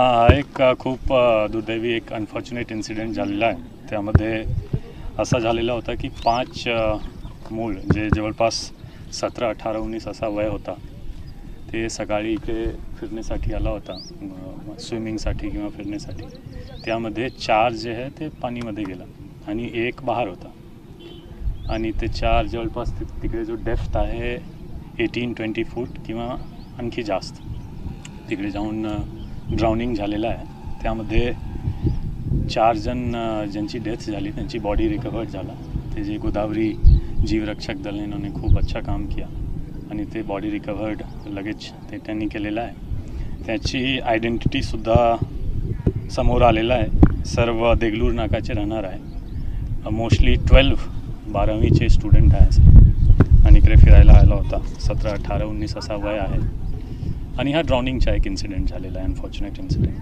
हा एक खूप दुर्दैवी एक अनफॉर्च्युनेट इन्सिडेंट झालेला आहे. त्यामध्ये असा झालेला होता की पाच मूळ जे जवळपास सतरा अठरा उन्नीस असा वय होता ते सकाळी इकडे फिरण्यासाठी आला होता स्विमिंगसाठी किंवा फिरण्यासाठी. त्यामध्ये चार जे आहे ते पाणीमध्ये गेला आणि एक बाहेर होता. आणि ते चार जवळपास तिकडे जो डेफ्थ आहे एटीन ट्वेंटी फूट किंवा आणखी जास्त. तिकडे जाऊन ड्राउनिंग झालेलं आहे. त्यामध्ये चार जण ज्यांची डेथ झाली त्यांची बॉडी रिकवर झाला. ते जे गोदावरी जीवरक्षक दल ने खूप अच्छा काम किया. आणि ते बॉडी रिकवर्ड लगेच ते त्यांनी केलेलं आहे. त्याची आयडेंटिटीसुद्धा समोर आलेलं आहे. सर्व देगलूर नाकाचे राहणार आहे. मोस्टली ट्वेल्व बारावीचे स्टुडंट आहे. आणि इकडे फिरायला आला होता. सतरा अठरा उन्नीस असा वय आहे. आणि हा ड्रॉनिंगचा एक इन्सिडेंट झालेला आहे अनफॉर्च्युनेट इन्सिडेंट